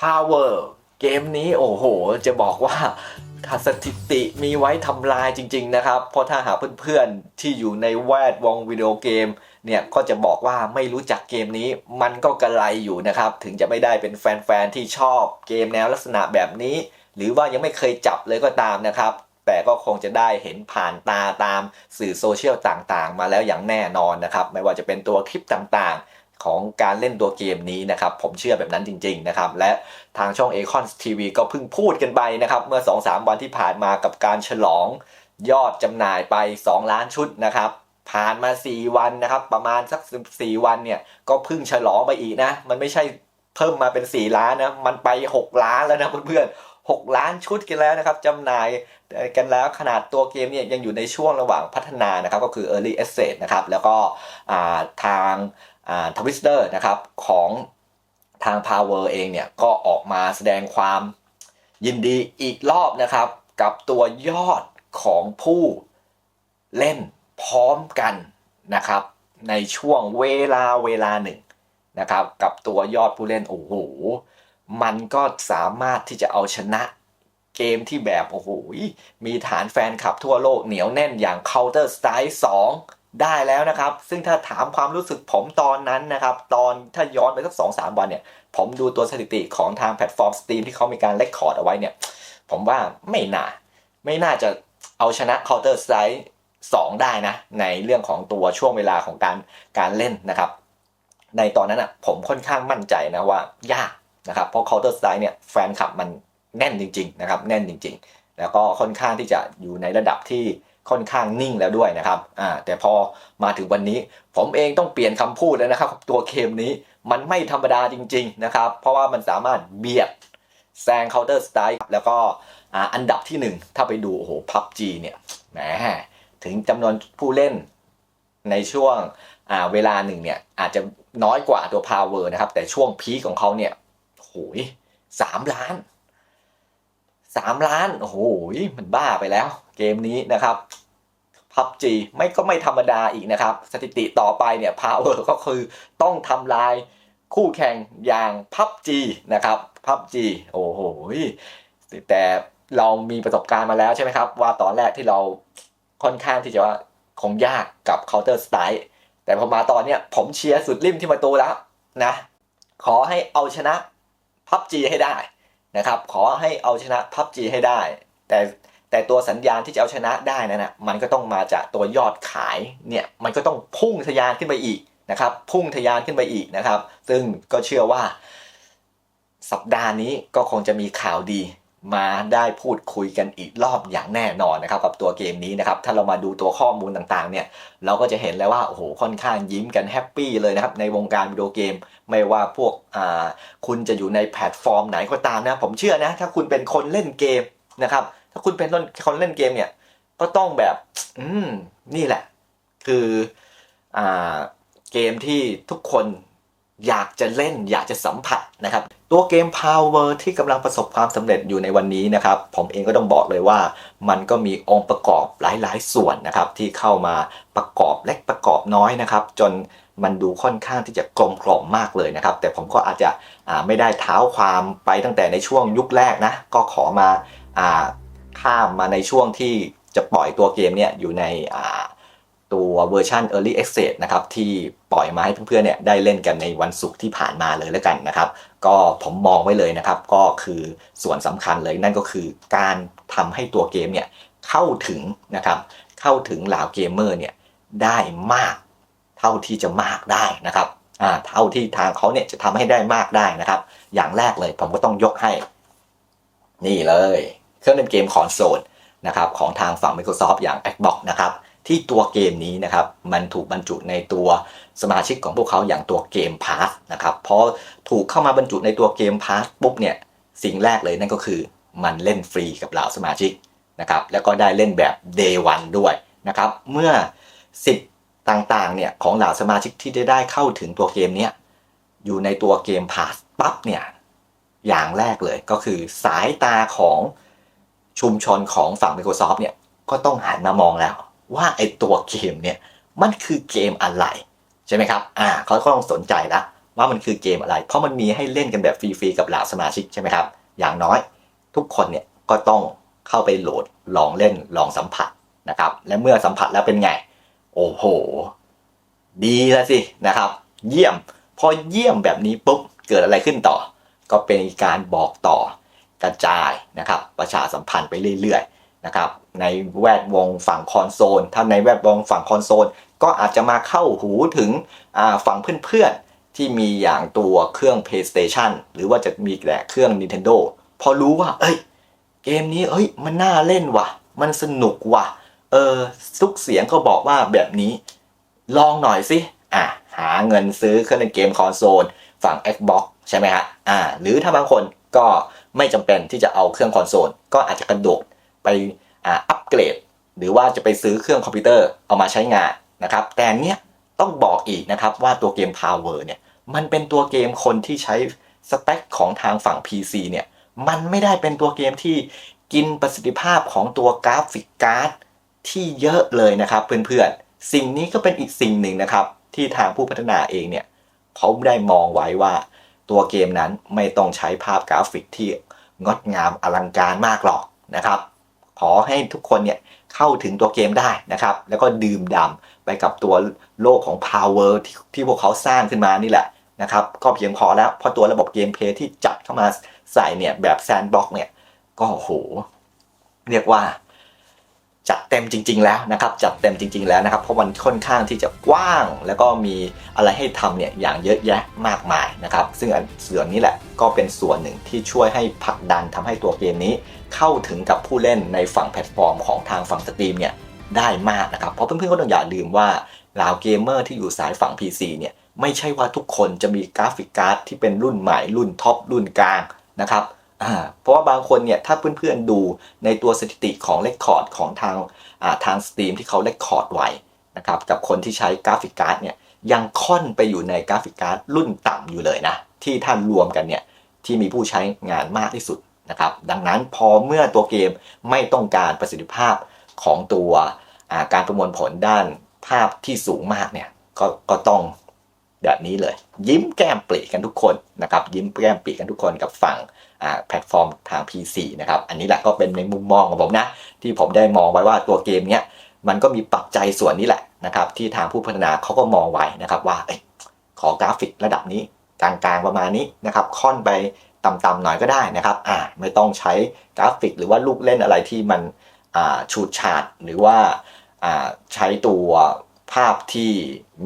Power เกมนี้โอ้โห จะบอกว่าถ้าสถิติมีไว้ทำลายจริง ๆ นะครับ เพราะถ้าหาเพื่อนๆ ที่อยู่ในแวดวงวิดีโอเกมเนี่ยก็จะบอกว่าไม่รู้จักเกมนี้มันก็กระไรอยู่นะครับ ถึงจะไม่ได้เป็นแฟน ๆ ที่ชอบเกมแนวลักษณะแบบนี้ หรือว่ายังไม่เคยจับเลยก็ตามนะครับ แต่ก็คงจะได้เห็นผ่านตาตามสื่อโซเชียลต่างๆ มาแล้วอย่างแน่นอนนะครับ ไม่ว่าจะเป็นตัวคลิปต่างๆ ของการเล่นตัวเกมนี้นะครับ ผมเชื่อแบบนั้นจริง ๆ นะครับ และทางช่อง a c o n TV ก็เพิ่งพูดกันไปนะครับ เมื่อ 2-3 วันที่ผ่านมากับการฉลองยอดจำหน่ายไป 2 ล้านชุดนะครับผ่านมา 4 วันนะครับ ประมาณสัก 4 วันเนี่ย ก็เพิ่งฉลองไปอีกนะ มันไม่ใช่เพิ่มมาเป็น 4 ล้านนะ มันไป 6 ล้านแล้วนะเพื่อนๆ6ล้านชุดกันแล้วนะครับจำหน่ายกันแล้วขนาดตัวเกมเนี่ยยังอยู่ในช่วงระหว่างพัฒนานะครับ ก็คือ Early Access นะครับ แล้วก็ทาง ทวิสเตอร์นะครับของทาง Power เองเนี่ยก็ออกมาแสดงความยินดีอีกรอบนะครับ กับตัวยอดของผู้เล่นพร้อมกันนะครับ ในช่วงเวลาเวลาหนึ่งนะครับ กับตัวยอดผู้เล่นโอ้โหมันก็สามารถที่จะเอาชนะเกมที่แบบโอ้โหมีฐานแฟนคลับทั่วโลกเหนียวแน่นอย่าง Counter Strike 2 ได้แล้วนะครับ ซึ่งถ้าถามความรู้สึกผมตอนนั้นนะครับ ตอนถ้าย้อนไปสักสองสามวันเนี่ย ผมดูตัวสถิติของทางแพลตฟอร์ม Steam ที่เขามีการเลคคอร์ดเอาไว้เนี่ย ผมว่าไม่น่า ไม่น่าจะเอาชนะ Counter Strike 2 ได้นะ ในเรื่องของตัวช่วงเวลาของการการเล่นนะครับ ในตอนนั้นอะผมค่อนข้างมั่นใจนะว่ายากนะครับ เพราะ Counter Strike เนี่ยแฟนคลับมันแน่นจริง ๆ นะครับ แน่นจริง ๆ แล้วก็ค่อนข้างที่จะอยู่ในระดับที่ ค่อนข้างนิ่งแล้วด้วยนะครับอ่าแต่พอมาถึงวันนี้ ผมเองต้องเปลี่ยนคำพูดแล้วนะครับ ตัวเกมนี้มันไม่ธรรมดาจริง ๆ นะครับ เพราะว่ามันสามารถเบียดแซง Counter Strike แล้วก็อ่าอันดับที่ 1 ถ้าไปดูโอ้โห PUBG เนี่ยแหมถึงจำนวนผู้เล่นในช่วงอ่าเวลาหนึ่งเนี่ยอาจจะน้อยกว่าตัว Power นะครับ แต่ช่วงพีคของเขาเนี่ยโอ้ยสามล้าน สามล้าน โอ้โห มันบ้าไปแล้ว เกมนี้นะครับ PUBG ไม่ก็ไม่ธรรมดาอีกนะครับ สถิติต่อไปเนี่ย Power ก็คือต้องทำลายคู่แข่งอย่าง PUBG นะครับ PUBG โอ้โหแต่เรามีประสบการณ์มาแล้วใช่ไหมครับ ว่าตอนแรกที่เราค่อนข้างที่จะว่าคงยากกับ Counter Strike แต่พอมาตอนเนี้ยผมเชียร์สุดริมที่ประตูแล้วนะ ขอให้เอาชนะ PUBG ให้ได้ นะครับขอให้เอาชนะ PUBG ให้ได้ แต่แต่ตัวสัญญาณที่จะเอาชนะได้นั่นนะมันก็ต้องมาจากตัวยอดขายเนี่ยมันก็ต้องพุ่งทะยานขึ้นไปอีกนะครับพุ่งทะยานขึ้นไปอีกนะครับ ซึ่งก็เชื่อว่าสัปดาห์นี้ก็คงจะมีข่าวดี มาได้พูดคุยกันอีกรอบอย่างแน่นอนนะครับกับตัวเกมนี้นะครับถ้าเรามาดูตัวข้อมูลต่างๆเนี่ยเราก็จะเห็นแล้วว่าโอ้โหค่อนข้างยิ้มกันแฮปปี้เลยนะครับในวงการวิดีโอเกม ไม่ว่าพวกคุณจะอยู่ในแพลตฟอร์มไหนก็ตามนะผมเชื่อนะถ้าคุณเป็นคนเล่นเกมนะครับถ้าคุณเป็นคนเล่นเกมเนี่ยก็ต้องแบบอืมนี่แหละ คืออเกมที่ทุกคน อยากจะเล่นอยากจะสัมผัสนะครับ ตัวเกม Power ที่กำลังประสบความสำเร็จอยู่ในวันนี้นะครับ ผมเองก็ต้องบอกเลยว่า มันก็มีองค์ประกอบหลายๆ ส่วนนะครับ ที่เข้ามาประกอบเล็กประกอบน้อยนะครับ จนมันดูค่อนข้างที่จะกลมกล่อมมากเลยนะครับ แต่ผมก็อาจจะไม่ได้เท้าความไปตั้งแต่ในช่วงยุคแรกนะ ก็ขอมาอข้ามมาในช่วงที่จะปล่อยตัวเกมเนี่ยอยู่ในา ตัวเวอร์ชัน Early Access นะครับที่ปล่อยมาให้เพื่อนๆเนี่ยได้เล่นกันในวันศุกร์ที่ผ่านมาเลยแล้วกันนะครับ ก็ผมมองไว้เลยนะครับก็คือส่วนสำคัญเลยนั่นก็คือการทำให้ตัวเกมเนี่ยเข้าถึงนะครับเข้าถึงเหล่าเกมเมอร์เนี่ยได้มากเท่าที่จะมากได้นะครับอ่าเท่าที่ทางเขาเนี่ยจะทำให้ได้มากได้นะครับ อย่างแรกเลยผมก็ต้องยกให้ นี่เลย เครื่องเล่นเกมคอนโซลนะครับของทางฝั่ง Microsoft อย่าง Xbox นะครับ ที่ตัวเกมนี้นะครับมันถูกบรรจุในตัวสมาชิกของพวกเขาอย่างตัวเกมพาสนะครับพอถูกเข้ามาบรรจุในตัวเกมพาสปุ๊บเนี่ยสิ่งแรกเลยนั่นก็คือมันเล่นฟรีกับเหล่าสมาชิกนะครับแล้วก็ได้เล่นแบบ day one ด้วยนะครับเมื่อสิทธิ์ต่างๆเนี่ยของเหล่าสมาชิกที่ได้ได้เข้าถึงตัวเกมนี้อยู่ในตัวเกมพาสปั๊บเนี่ยอย่างแรกเลยก็คือสายตาของชุมชนของฝั่ง Microsoft เนี่ยก็ต้องหันมามองแล้ว ว่าไอตัวเกมเนี่ยมันคือเกมอะไรใช่ไหมครับอ่าเขาก็ต้องสนใจละว่ามันคือเกมอะไร เพราะมันมีให้เล่นกันแบบฟรีๆกับเหล่าสมาชิกใช่ไหมครับ อย่างน้อยทุกคนเนี่ยก็ต้องเข้าไปโหลดลองเล่นลองสัมผัสนะครับ และเมื่อสัมผัสแล้วเป็นไง โอ้โห ดีแล้วสินะครับ เยี่ยม พอเยี่ยมแบบนี้ปุ๊บเกิดอะไรขึ้นต่อ ก็เป็นการบอกต่อกระจายนะครับ ประชาสัมพันธ์ไปเรื่อยๆ นะครับในแวดวงฝั่งคอนโซล ถ้าในแวดวงฝั่งคอนโซล ก็อาจจะมาเข้าหูถึงฝั่งเพื่อนๆ ที่มีอย่างตัวเครื่อง PlayStation หรือว่าจะมีแต่เครื่อง Nintendo พอรู้ว่า เอ้ย เกมนี้เอ้ย มันน่าเล่นว่ะ มันสนุกว่ะ เออทุกเสียงก็บอกว่าแบบนี้ ลองหน่อยสิ อะ หาเงินซื้อเครื่องเล่นเกมคอนโซล ฝั่ง Xbox ใช่ไหมฮะ อ่า หรือถ้าบางคนก็ไม่จำเป็นที่จะเอาเครื่องคอนโซล ก็อาจจะกระโดด ไปอัปเกรด หรือว่าจะไปซื้อเครื่องคอมพิวเตอร์เอามาใช้งานนะครับ แต่เนี้ยต้องบอกอีกนะครับว่าตัวเกม Power เนี่ยมันเป็นตัวเกมคนที่ใช้สเปคของทางฝั่ง PC เนี่ยมันไม่ได้เป็นตัวเกมที่กินประสิทธิภาพของตัวกราฟิกการ์ดที่เยอะเลยนะครับเพื่อนๆ สิ่งนี้ก็เป็นอีกสิ่งหนึ่งนะครับ ที่ทางผู้พัฒนาเองเนี่ยเขาได้มองไว้ว่าตัวเกมนั้นไม่ต้องใช้ภาพกราฟิกที่งดงามอลังการมากหรอกนะครับ ขอให้ทุกคนเนี่ยเข้าถึงตัวเกมได้นะครับ แล้วก็ดื่มด่ำไปกับตัวโลกของ Power ที่ที่พวกเขาสร้างขึ้นมานี่แหละนะครับ ก็เพียงพอแล้วเพราะตัวระบบเกมเพย์ที่จัดเข้ามาใส่เนี่ยแบบแซนด์บ็อกเนี่ยก็โหเรียกว่า จัดเต็มจริง ๆ แล้วนะครับจัดเต็มจริง ๆ แล้วนะครับเพราะมันค่อนข้างที่จะกว้าง แล้วก็มีอะไรให้ทำเนี่ยอย่างเยอะแยะมากมายนะครับ ซึ่งส่วนนี้แหละก็เป็นส่วนหนึ่งที่ช่วยให้ผลักดันทำให้ตัวเกมนี้ เข้าถึงกับผู้เล่นในฝั่งแพลตฟอร์มของทางฝั่งสตรีมเนี่ยได้มากนะครับ เพราะเพื่อนๆก็ต้องอย่าลืมว่าเหล่าเกมเมอร์ที่อยู่สายฝั่ง PC เนี่ยไม่ใช่ว่าทุกคนจะมีกราฟิกการ์ดที่เป็นรุ่นใหม่รุ่นท็อปรุ่นกลางนะครับ เพราะว่าบางคนเนี่ยถ้าเพื่อนๆดูในตัวสถิติของเลคคอร์ดของทางทางสตรีมที่เขาเลคคอร์ดไว้นะครับกับคนที่ใช้กราฟิกการ์ดเนี่ยยังค่อนไปอยู่ในกราฟิกการ์ดรุ่นต่ำอยู่เลยนะ ที่ท่านรวมกันเนี่ยที่มีผู้ใช้งานมากที่สุดนะครับดังนั้นพอเมื่อตัวเกมไม่ต้องการประสิทธิภาพของตัวการประมวลผลด้านภาพที่สูงมากเนี่ยกก็ต้อง แบบนี้เลย ยิ้มแก้มปรีกันทุกคนนะครับยิ้มแก้มปรีกันทุกคนกับฝั่งแพลตฟอร์มทาง PC นะครับอันนี้แหละก็เป็นในมุมมองของผมนะที่ผมได้มองไว้ว่าตัวเกมเนี้ยมันก็มีปัจจัยส่วนนี้แหละนะครับที่ทางผู้พัฒนาเขาก็มองไว้นะครับว่าอขอกราฟิกระดับนี้กลางๆประมาณนี้นะครับค่อนไปต่ำๆหน่อยก็ได้นะครับอ่าไม่ต้องใช้กราฟิกหรือว่าลูกเล่นอะไรที่มันอ่าฉูดฉาดหรือว่าอ่าใช้ตัว ภาพที่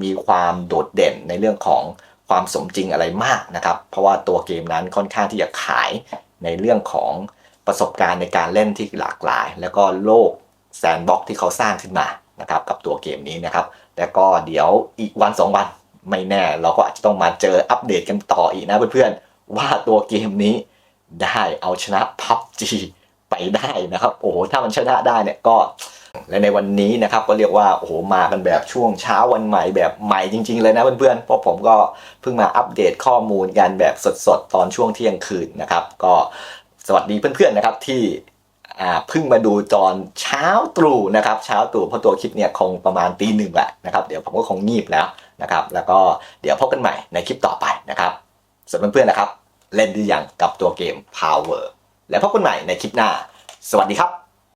มีความโดดเด่นในเรื่องของความสมจริงอะไรมากนะครับ เพราะว่าตัวเกมนั้นค่อนข้างที่จะขายในเรื่องของประสบการณ์ในการเล่นที่หลากหลาย แล้วก็โลกแซนด์บ็อกที่เขาสร้างขึ้นมานะครับกับตัวเกมนี้นะครับ แล้วก็เดี๋ยวอีกวันสองวันไม่แน่ เราก็อาจจะต้องมาเจออัปเดตกันต่ออีกนะเพื่อนๆ ว่าตัวเกมนี้ได้เอาชนะ PUBG ไปได้นะครับ โอ้โห ถ้ามันชนะได้เนี่ยก็ และในวันนี้นะครับก็เรียกว่าโอ้โหมากันแบบช่วงเช้าวันใหม่แบบใหม่จริง ๆ เลยนะเพื่อนๆเพราะผมก็เพิ่งมาอัปเดตข้อมูลกันแบบสดๆ ตอนช่วงเที่ยงคืนนะครับ ก็สวัสดีเพื่อนๆนะครับที่เพิ่งมาดูตอนเช้าตรู่นะครับเช้าตรู่เพราะตัวคลิปเนี่ยคงประมาณตีหนึ่งแหละนะครับเดี๋ยวผมก็คงงีบแล้วนะครับ แล้วก็เดี๋ยวพบกันใหม่ในคลิปต่อไปนะครับส่วนเพื่อนๆนะครับ เล่นดีอย่างกับตัวเกม Power และพบกันใหม่ในคลิปหน้า สวัสดีครับ